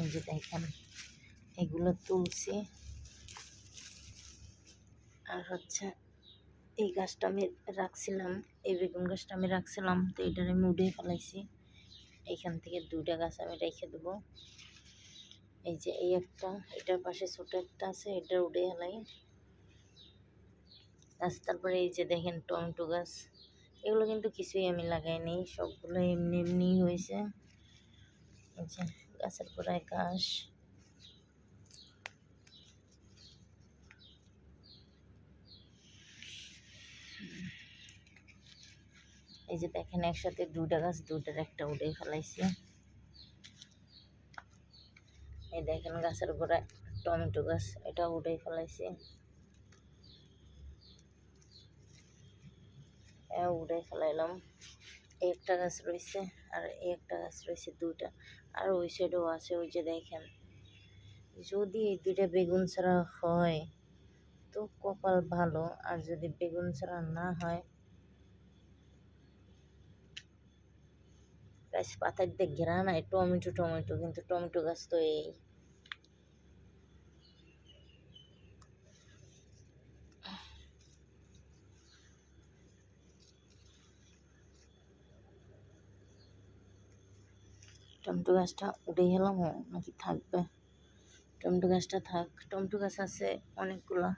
এই যে দেখেন, এগুলো তুলছি। আর হচ্ছে এই গাছটা আমি রাখছিলাম, এই বেগুন গাছটা আমি রাখছিলাম, তো এটার আমি উঠে ফেলাইছি। এইখান থেকে দুইটা গাছ আমি রেখে দেবো। এই যে এই একটা, এটার পাশে ছোটো একটা আছে, এটা উঠে ফেলাই। গাছ, তারপরে এই যে দেখেন টমেটো গাছ, এগুলো কিন্তু কিছুই আমি লাগাইনি, সবগুলো এমনি এমনি হয়েছে। এই যে গাছের গোড়ায় ঘাস। এই যে দেখেন, একসাথে দুইটা গাছ, দুইটার একটা উঠে ফেলাইছি। এই দেখেন, গাছের গোড়ায় টমেটো গাছ, এটা উঠে ফেলাইছি। উঠে ফেলাইলাম। একটা গাছ রয়েছে আর একটা গাছ রয়েছে দুইটা। আর ওই সাইডেও আছে, ওই যে দেখেন। যদি এই দুইটা বেগুন ছাড়া হয়, তো কপাল ভালো। আর যদি বেগুন ছাড়া না হয়, গাছ পাতার দিয়ে ঘেরা নাই টমেটো টমেটো। কিন্তু টমেটো গাছ তো এই টমেটো গাছটা উঠে গেলাম নাকি থাকবে। টমেটো গাছটা থাক, টমেটো গাছ আছে অনেকগুলো।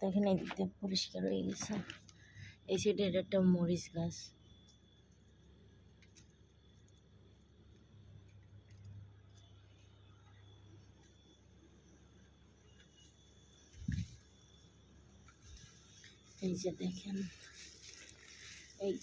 দেখেন, এই দিক পরিষ্কার হয়ে গেছে। এই সাইডে এটা একটা মরিচ গাছ। এই যে দেখেন এই